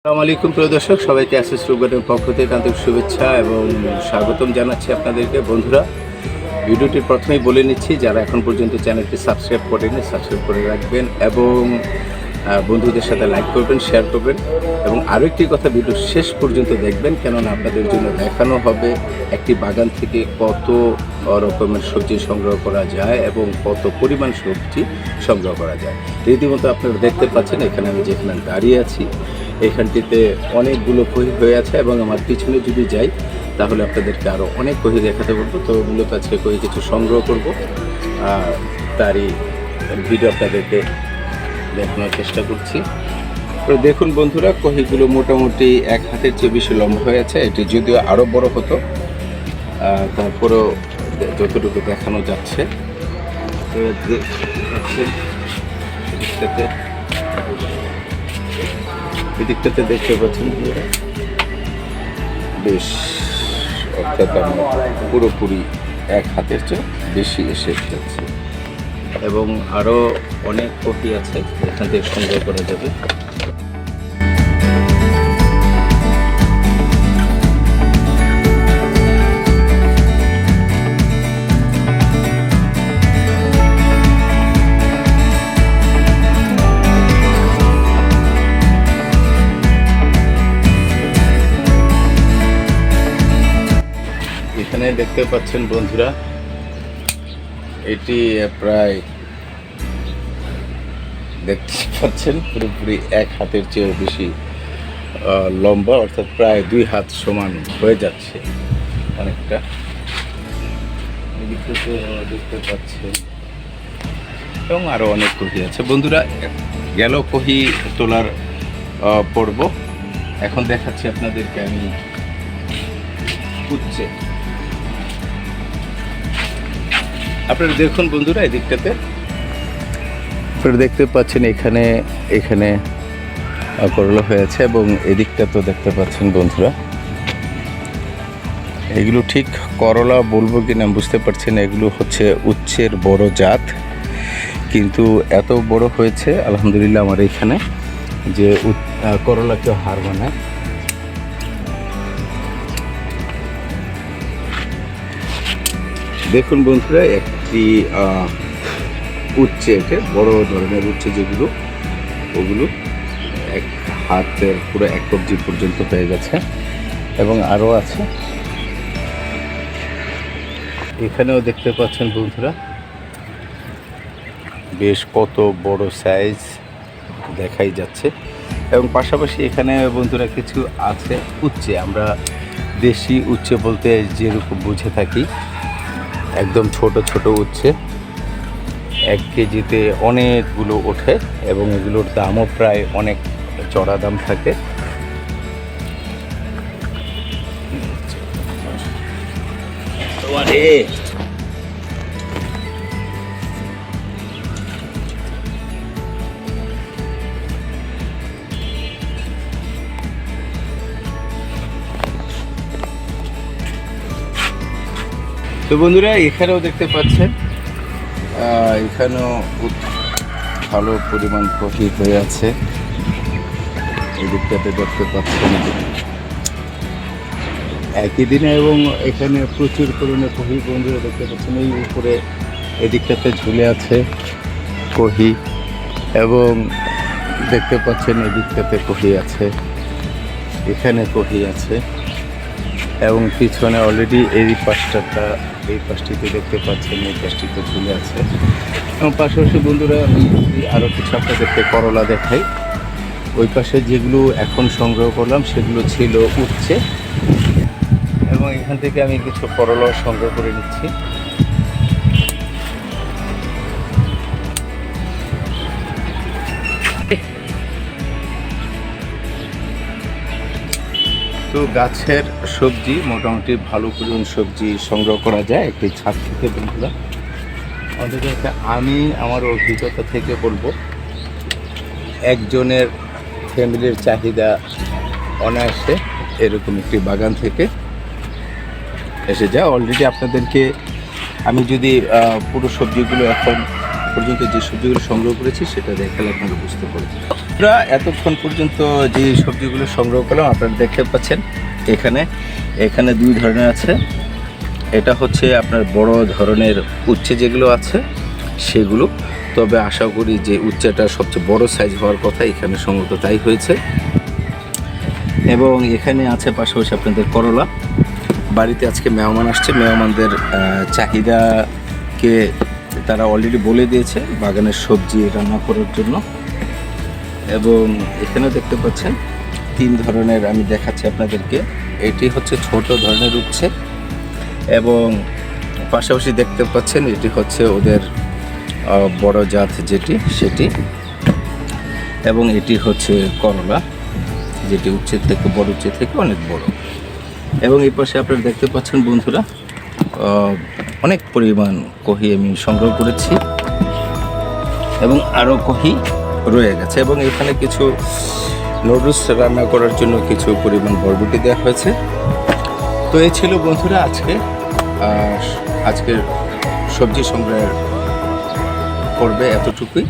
আসসালামু আলাইকুম, প্রিয় দর্শক। সবাইকে অ্যাসেস রোবটের পক্ষ থেকে আন্তরিক শুভেচ্ছা এবং স্বাগতম জানাচ্ছি আপনাদেরকে। বন্ধুরা ভিডিওটির প্রথমেই বলে নিচ্ছি, যারা এখন পর্যন্ত চ্যানেলটি সাবস্ক্রাইব করেনি সাবস্ক্রাইব করে রাখবেন এবং বন্ধুদের সাথে লাইক করবেন, শেয়ার করবেন এবং আরও একটি কথা ভিডিও শেষ পর্যন্ত দেখবেন, কেননা আপনাদের জন্য দেখানো হবে একটি বাগান থেকে কত রকমের সবজি সংগ্রহ করা যায় এবং কত পরিমাণ সবজি সংগ্রহ করা যায়। রীতিমতো আপনারা দেখতে পাচ্ছেন, এখানে আমি যেখানে দাঁড়িয়ে আছি এখানটিতে অনেকগুলো কহি হয়ে আছে এবং আমার পিছনে যদি যাই তাহলে আপনাদেরকে আরও অনেক কহি দেখাতে পারব তো মূলত আজকে কহি কিছু সংগ্রহ করব। আর তারই ভিডিও আপনাদেরকে দেখানোর চেষ্টা করছি। তো দেখুন বন্ধুরা কহিগুলো মোটামুটি এক হাতের চেয়ে বেশি লম্বা হয়ে আছে। এটি যদিও আরও বড় হতো তারপরেও যতটুকু দেখানো যাচ্ছে। তো দে- দেখছেন, এদিকটাতে দেখতে পাচ্ছেন বেশ অর্থাৎ আমরা পুরোপুরি এক হাতের চেয়ে বেশি এসে যাচ্ছে এবং আরও অনেক কপি আছে, এখান থেকে সংগ্রহ করা যাবে। এখানে দেখতে পাচ্ছেন বন্ধুরা, এটি প্রায় দেখতে পাচ্ছেন পুরোপুরি এক হাতের চেয়েও বেশি লম্বা, অর্থাৎ প্রায় দুই হাত সমান হয়ে যাচ্ছে অনেকটা। দেখতে পাচ্ছেন, এবং আরও অনেক কহি আছে। বন্ধুরা, গেল কহি তোলার পর্ব। এখন দেখাচ্ছি আপনাদেরকে আমি উচ্ছে আপনারা দেখুন বন্ধুরা এই দিকটাতে আপনারা দেখতে পাচ্ছেন এখানে এখানে করলা হয়েছে এবং এদিকটা তো দেখতে পাচ্ছেন বন্ধুরা। এগুলো ঠিক করলা বলব কি না বুঝতে পারছেন এগুলো হচ্ছে উচ্ছের বড় জাত। কিন্তু এত বড় হয়েছে, আলহামদুলিল্লাহ আমার এখানে যে করলাকেও হার বানায় দেখুন বন্ধুরা একটি আহ, উচ্ছে এটে বড় ধরনের উচ্ছে যেগুলো ওগুলো এক হাতের পুরো এক কবজি পর্যন্ত পেয়ে গেছে। এবং আরও আছে। এখানেও দেখতে পাচ্ছেন বন্ধুরা বেশ কত বড় সাইজ দেখাই যাচ্ছে। এবং পাশাপাশি এখানে বন্ধুরা কিছু আছে উচ্ছে। আমরা দেশি উচ্ছে বলতে যেরকম বুঝে থাকি একদম ছোট ছোট উঠছে এক কেজিতে অনেকগুলো ওঠে এবং এগুলোর দামও প্রায় অনেক চড়া দাম থাকে। আরে তো বন্ধুরা, এখানেও দেখতে পাচ্ছেন এখানেও ভালো পরিমাণ কফি হয়ে আছে। এই দিকটাতে দেখতে পাচ্ছেন একই দিনে এবং এখানে প্রচুর পরিমাণে কহি বন্ধুরা দেখতে পাচ্ছেন, এই উপরে এদিকটাতে ঝুলে আছে কহি এবং দেখতে পাচ্ছেন এদিকটাতে কহি আছে, এখানে কহি আছে। এবং পিছনে অলরেডি এই পাশটাটা, এই পাশটিতে দেখতে পাচ্ছেন, এই পাশটিতে ঝুলে আছে। এবং পাশাপাশি বন্ধুরা, আমি আরও কিছু আপনাদেরকে করলা দেখাই, ওই পাশে যেগুলো এখন সংগ্রহ করলাম, সেগুলো ছিল উঠছে এবং এখান থেকে আমি কিছু করলা সংগ্রহ করে নিচ্ছি। তো গাছের সবজি, মোটামুটি ভালো পরিমাণ সবজি সংগ্রহ করা যায় একটি ছাদ থেকে বন্ধুরা। অন্তত আমি আমার অভিজ্ঞতা থেকে বলব, একজনের ফ্যামিলির চাহিদা অনায়াসে এরকম একটি বাগান থেকে এসে যায়। অলরেডি আপনাদেরকে আমি যদি পুরো সবজিগুলো এখন পর্যন্ত যে সবজিগুলো সংগ্রহ করেছি, সেটা দেখালে আপনারা বুঝতে পারবেন। বন্ধুরা এতক্ষণ পর্যন্ত যে সবজিগুলো সংগ্রহ করলাম, আপনারা দেখতে পাচ্ছেন এখানে। এখানে দুই ধরনের আছে। এটা হচ্ছে আপনার বড় ধরনের উচ্ছে যেগুলো আছে, সেগুলো। তবে আশা করি যে উচ্ছেটা সবচেয়ে বড় সাইজ হওয়ার কথা এখানে সম্ভবত তাই হয়েছে। এবং এখানে আছে পাশাপাশি আপনাদের করলা। বাড়িতে আজকে মেহমান আসছে। মেহমানদের চাহিদাকে তারা অলরেডি বলে দিয়েছে বাগানের সবজি রান্না করার জন্য। এবং এখানেও দেখতে পাচ্ছেন তিন ধরনের আমি দেখাচ্ছি আপনাদেরকে। এটি হচ্ছে ছোট ধরনের উচ্ছে এবং পাশাপাশি দেখতে পাচ্ছেন এটি হচ্ছে ওদের বড় জাত যেটি, সেটি। এবং এটি হচ্ছে করলা, যেটি উচ্ছে থেকে, বড় উচ্ছে থেকে অনেক বড়। এবং এই পাশে আপনারা দেখতে পাচ্ছেন বন্ধুরা অনেক পরিমাণ কহি আমি সংগ্রহ করেছি। এবং আরও কহি রয়ে গেছে এবং এখানে কিছু নুডলস রান্না করার জন্য কিছু পরিমাণ বরবটি দেওয়া হয়েছে। তো এই ছিল বন্ধুরা আজকে আজকের সবজি সংগ্রহের পর্বে এতটুকুই।